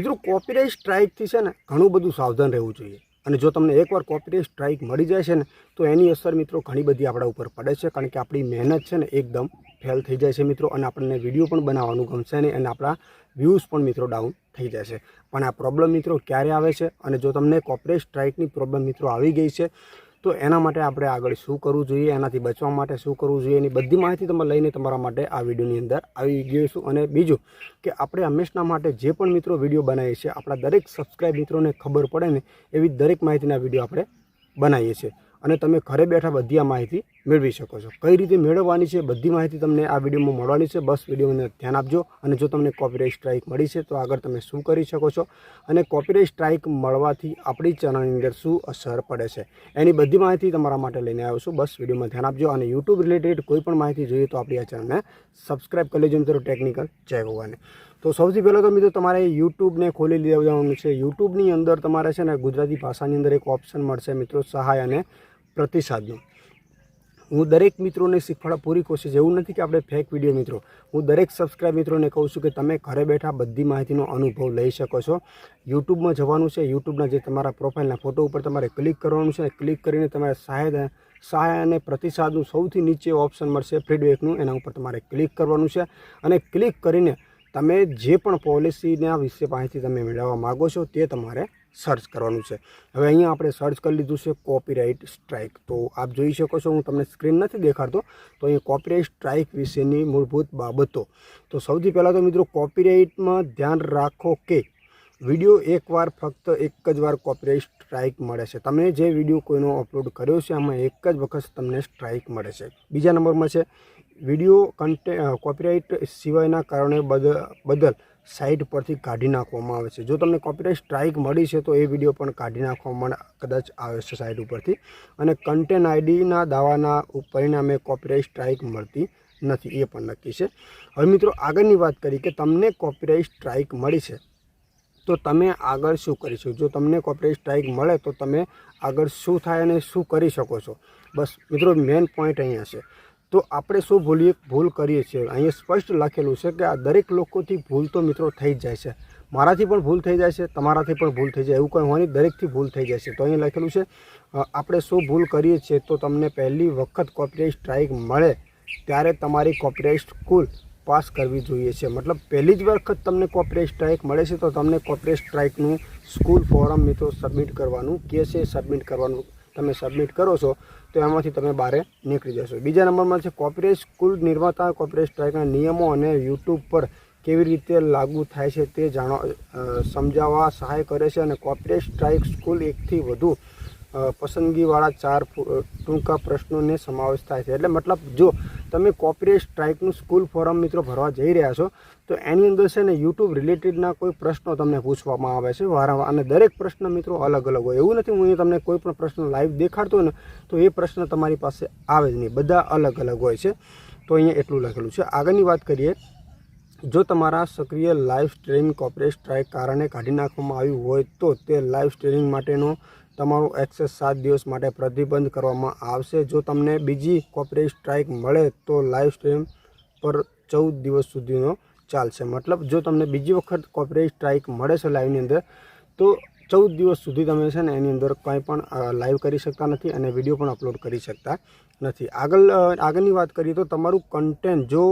મિત્રો કોપીરાઇટ સ્ટ્રાઇકથી છે ને ઘણું બધું સાવધાન રહેવું જોઈએ. અને જો તમને એકવાર કોપીરાઇટ સ્ટ્રાઇક મળી જાય છે ને, તો એની અસર મિત્રો ઘણી બધી આપણા ઉપર પડે છે, કારણ કે આપણી મહેનત છે ને એકદમ ફેલ થઈ જાય છે મિત્રો, અને આપણને વીડિયો પણ બનાવવાનું ગમશે નહીં, અને આપણા વ્યૂઝ પણ મિત્રો ડાઉન થઈ જશે પણ આ પ્રોબ્લેમ મિત્રો ક્યારે આવે છે? અને જો તમને કોપીરાઇટ સ્ટ્રાઇકની પ્રોબ્લેમ મિત્રો આવી ગઈ છે તો એના માટે આપણે આગળ શું કરવું જોઈએ, એનાથી બચવા માટે શું કરવું જોઈએ, એની બધી માહિતી તમે લઈને તમારા માટે આ વિડીયોની અંદર આવી ગઈશું અને બીજું કે આપણે હંમેશના માટે જે પણ મિત્રો વીડિયો બનાવીએ છીએ, આપણા દરેક સબસ્ક્રાઇબ મિત્રોને ખબર પડે ને એવી દરેક માહિતીના વીડિયો આપણે બનાવીએ છીએ. અને તમે ઘરે બેઠા બધી આ માહિતી મેળવી શકો છો. કઈ રીતે મેળવવાની છે બધી માહિતી તમને આ વિડીયોમાં મળવાની છે. બસ વિડીયોને ધ્યાન આપજો અને જો તમને કોપીરાઇટ સ્ટ્રાઇક મળી છે તો આગળ તમે શું કરી શકો છો? અને કોપીરાઇટ સ્ટ્રાઇક મળવાથી આપણી ચેનલની અંદર શું અસર પડે છે? એની બધી માહિતી તમારા માટે લઈને આવ્યો છું. બસ વિડીયોમાં ધ્યાન આપજો અને યુટ્યુબ રિલેટેડ કોઈ પણ માહિતી જોઈએ તો આપણી આ ચેનલને સબસ્ક્રાઇબ કરી લેજો મિત્રો ટેકનિકલ જય ભગવાને. તો સૌથી પહેલાં તો મિત્રો તમારે યુટ્યુબને ખોલી લેવાનું છે. યુટ્યુબની અંદર તમારે છે ને ગુજરાતી ભાષાની અંદર એક ઓપ્શન મળશે મિત્રો સહાય અને પ્રતિસાદનું હું દરેક મિત્રોને શીખવાડવા પૂરી કોશિશ, એવું નથી કે આપણે ફેક વીડિયો મિત્રો. હું દરેક સબસ્ક્રાઇબ મિત્રોને કહું છું કે તમે ઘરે બેઠા બધી માહિતીનો અનુભવ લઈ શકો છો. યુટ્યુબમાં જવાનું છે, યુટ્યુબના જે તમારા પ્રોફાઇલના ફોટો ઉપર તમારે ક્લિક કરવાનું છે ક્લિક કરીને તમારે સહાય સહાય અને પ્રતિસાદનું સૌથી નીચે ઓપ્શન મળશે ફીડબેકનું એના ઉપર તમારે ક્લિક કરવાનું છે. અને ક્લિક કરીને તમે જે પણ પોલિસીના વિશે માહિતી તમે મેળવવા માગો છો, તે તમારે સર્ચ કરવાનું છે. હવે અહીંયા આપણે સર્ચ કરી લીધું છે કોપીરાઇટ સ્ટ્રાઇક તો આપ જોઈ શકો છો, હું તમને સ્ક્રીન નથી દેખાડતો, તો અહીં કોપીરાઇટ સ્ટ્રાઇક વિશેની મૂળભૂત બાબતો. તો સૌથી પહેલાં તો મિત્રો કોપીરાઇટમાં ધ્યાન રાખો કે વીડિયો એકવાર ફક્ત એક જ વાર કોપીરાઇટ સ્ટ્રાઇક મળે છે. તમે જે વીડિયો કોઈનો અપલોડ કર્યો છે, આમાં એક જ વખત તમને સ્ટ્રાઇક મળે છે. બીજા નંબરમાં છે, વીડિયો કન્ટે કોપીરાઇટ સિવાયના કારણે બદલ સાઇટ પરથી કાઢી નાખવામાં આવે છે. જો તમને કોપીરાઇટ સ્ટ્રાઇક મળી છે, તો એ વીડિયો પણ કાઢી નાખવામાં કદાચ આવે છે સાઇટ ઉપરથી. અને કન્ટેન્ટ આઈડીના દાવાના પરિણામે કોપીરાઇટ સ્ટ્રાઇક મળતી નથી, એ પણ નક્કી છે. હવે મિત્રો, આગળની વાત કરી કે તમને કોપીરાઇટ સ્ટ્રાઇક મળી છે, તો તમે આગળ શું કરી શકો? જો તમને કોપીરાઇટ સ્ટ્રાઇક મળે, તો તમે આગળ શું થાય અને શું કરી શકો છો? બસ, મિત્રો મેઇન પોઈન્ટ અહીંયા છે. તો આપણે શું ભૂલીએ ભૂલ કરીએ છીએ? અહીંયા સ્પષ્ટ લખેલું છે કે આ દરેક લોકોથી ભૂલ તો મિત્રો થઈ જ જાય છે. મારાથી પણ ભૂલ થઈ જાય છે, તમારાથી પણ ભૂલ થઈ જાય, એવું કંઈ હોવાની દરેકથી ભૂલ થઈ જાય છે. તો અહીંયા લખેલું છે આપણે શું ભૂલ કરીએ છીએ તો તમને પહેલી વખત કોપીરાઇટ સ્ટ્રાઇક મળે ત્યારે તમારી કોપીરાઇટ સ્કૂલ પાસ કરવી જોઈએ છે. મતલબ પહેલી જ વખત તમને કોપીરાઇટ સ્ટ્રાઇક મળે છે તો તમને કોપીરાઇટ સ્ટ્રાઇકનું સ્કૂલ ફોરમ મિત્રો સબમિટ કરવાનું, કે છે સબમિટ કરવાનું. તમે સબમિટ કરો છો, તો એમાંથી તમે બહાર નીકળી જશો. બીજા નંબરમાં છે કોપીરાઇટ સ્કૂલ નિર્માતા કોપીરાઇટ સ્ટ્રાઇકના નિયમો અને યુટ્યુબ પર કેવી રીતે લાગુ થાય છે તે જાણવા સમજાવવા સહાય કરે છે અને કોપીરાઇટ સ્ટ્રાઇક સ્કૂલ એકથી વધુ પસંદગીવાળા ચાર ટૂંકા પ્રશ્નોને સમાવેશ થાય છે. એટલે મતલબ જો તમે કોપીરાઇટ સ્ટ્રાઇકનું સ્કૂલ ફોરમ મિત્રો ભરવા જઈ રહ્યા છો, તો એની અંદર છે ને યુટ્યુબ રિલેટેડના કોઈ પ્રશ્નો તમને પૂછવામાં આવે છે. વારંવાર અને દરેક પ્રશ્ન મિત્રો અલગ અલગ હોય. એવું નથી, હું તમને કોઈ પણ પ્રશ્ન લાઈવ દેખાડતો ને, તો એ પ્રશ્ન તમારી પાસે આવે જ નહીં. બધા અલગ અલગ હોય છે. તો અહીંયા એટલું લખેલું છે. આગળની વાત કરીએ. જો તમારા સક્રિય લાઈવ સ્ટ્રીમિંગ કોપીરાઇટ સ્ટ્રાઇક કારણે કાઢી નાખવામાં આવ્યું હોય તો તે લાઈવ સ્ટ્રીમિંગ માટેનો તમારો એક્સેસ સાત દિવસ માટે પ્રતિબંધ કરવામાં આવશે. જો તમને બીજી કોપીરાઇટ સ્ટ્રાઇક મળે તો લાઈવ સ્ટ્રીમ પર ચૌદ દિવસ સુધીનો ચાલશે. મતલબ જો તમને બીજી વખત કોપીરાઇટ સ્ટ્રાઇક મળે છે લાઈવની અંદર, તો ચૌદ દિવસ સુધી તમે છે ને એની અંદર કંઈ પણ લાઈવ કરી શકતા નથી અને વીડિયો પણ અપલોડ કરી શકતા નથી. આગળ આગળની વાત કરીએ તો તમારું કન્ટેન્ટ જો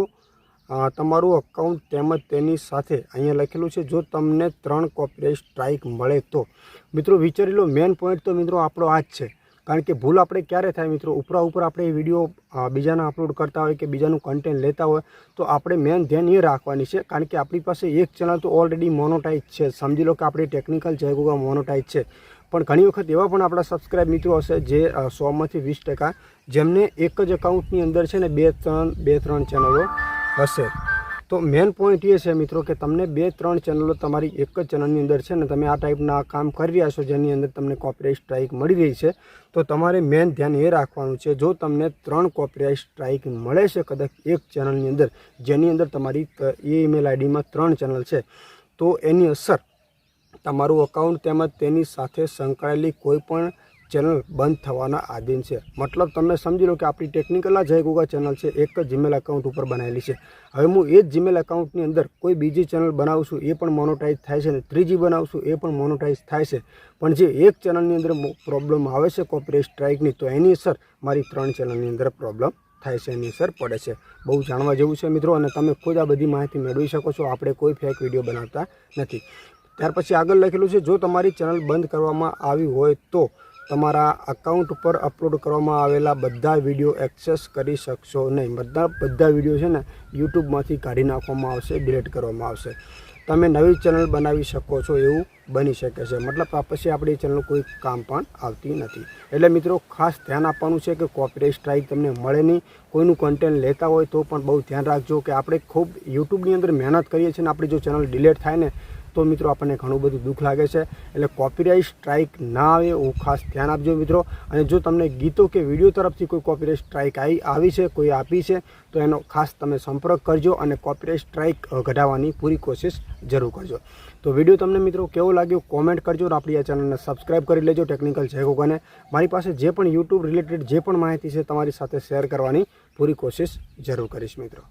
તમારું અકાઉન્ટ તેમજ તેની સાથે અહીંયા લખેલું છે, જો તમને ત્રણ કોપીરાઇટ સ્ટ્રાઇક મળે તો. મિત્રો, વિચારી લો મેઇન પોઈન્ટ તો મિત્રો આપણો આ જ છે. કારણ કે ભૂલ આપણે ક્યારે થાય મિત્રો? ઉપરા ઉપર આપણે એ વીડિયો બીજાના અપલોડ કરતા હોય કે બીજાનું કન્ટેન્ટ લેતા હોય, તો આપણે મેન ધ્યાન એ રાખવાની છે. કારણ કે આપણી પાસે એક ચેનલ તો ઓલરેડી મોનોટાઈઝ છે. સમજી લો કે આપણી ટેકનિકલ જયગુગા મોનોટાઈઝ છે. પણ ઘણી વખત એવા પણ આપણા સબસ્ક્રાઇબ મિત્રો હશે જે સોમાંથી વીસ ટકા, જેમને એક જ એકાઉન્ટની અંદર છે ને બે, ત્રણ બે, ત્રણ ચેનલો હશે. તો મેન પોઈન્ટ એ છે મિત્રો કે તમને બે, ત્રણ ચેનલો તમારી એક જ ચેનલની અંદર છે ને તમે આ ટાઈપના કામ કરી રહ્યા છો જેની અંદર તમને કોપીરાઇટ સ્ટ્રાઇક મળી રહી છે, તો તમારે મેન ધ્યાન એ રાખવાનું છે, જો તમને ત્રણ કોપીરાઇટ સ્ટ્રાઇક મળે છે કદાચ એક ચેનલની અંદર, જેની અંદર તમારી એ ઈમેલ આઈડીમાં ત્રણ ચેનલ છે, તો એની અસર તમારું અકાઉન્ટ તેમજ તેની સાથે સંકળાયેલી કોઈ પણ ચેનલ બંધ થવાના આધીન છે. મતલબ તમે સમજી લો કે આપણી ટેકનિકલ જય ગોગા ચેનલ છે, એક જ જીમેલ એકાઉન્ટ ઉપર બનાવેલી છે. હવે હું એ જ જીમેલ એકાઉન્ટની અંદર કોઈ બીજી ચેનલ બનાવું છું એ પણ મોનોટાઈઝ થાય છે અને ત્રીજી બનાવું છું એ પણ મોનોટાઈઝ થાય છે. પણ જે એક ચેનલની અંદર પ્રોબ્લેમ આવે છે કોપીરાઇટ સ્ટ્રાઇકની તો એની અસર મારી ત્રણ ચેનલની અંદર પ્રોબ્લેમ થાય છે, એની અસર પડે છે. બહુ જાણવા જેવું છે મિત્રો અને તમે ખુદ આ બધી માહિતી મેળવી શકો છો, આપણે કોઈ ફેક વીડિયો બનાવતા નથી. ત્યાર પછી આગળ લખેલું છે, જો તમારી ચેનલ બંધ કરવામાં આવી હોય તો તમારા અકાઉન્ટ ઉપર અપલોડ કરવામાં આવેલા બધા વીડિયો એક્સેસ કરી શકશો નહીં. બધા બધા વીડિયો છે ને યુટ્યુબમાંથી કાઢી નાખવામાં આવશે ડિલીટ કરવામાં આવશે. તમે નવી ચેનલ બનાવી શકો છો એવું બની શકે છે. મતલબ પછી આપણી ચેનલ કોઈ કામ પણ આવતી નથી. એટલે મિત્રો ખાસ ધ્યાન આપવાનું છે કે કોપીરાઇટ સ્ટ્રાઇક તમને મળે નહીં. કોઈનું કન્ટેન્ટ લેતા હોય તો પણ બહુ ધ્યાન રાખજો કે આપણે ખૂબ યુટ્યુબની અંદર મહેનત કરીએ છીએ ને આપણી જો ચેનલ ડિલેટ થાય ને તો મિત્રો આપણને ઘણું બધું દુઃખ લાગે છે. એટલે કોપીરાઇટ સ્ટ્રાઇક ના આવે એવું ખાસ ધ્યાન આપજો મિત્રો. અને જો તમને ગીતો કે વીડિયો તરફથી કોઈ કોપીરાઇટ સ્ટ્રાઇક આવી આવી છે, કોઈ આપી છે, તો એનો ખાસ તમે સંપર્ક કરજો અને કોપીરાઇટ સ્ટ્રાઇક ઘટાડવાની પૂરી કોશિશ જરૂર કરજો. તો વીડિયો તમને મિત્રો કેવો લાગ્યો કોમેન્ટ કરજો અને આપણી આ ચેનલને સબસ્ક્રાઇબ કરી લેજો ટેકનિકલ જયગોગાને મારી પાસે જે પણ યુટ્યુબ રિલેટેડ જે પણ માહિતી છે તમારી સાથે શેર કરવાની પૂરી કોશિશ જરૂર કરીશ મિત્રો.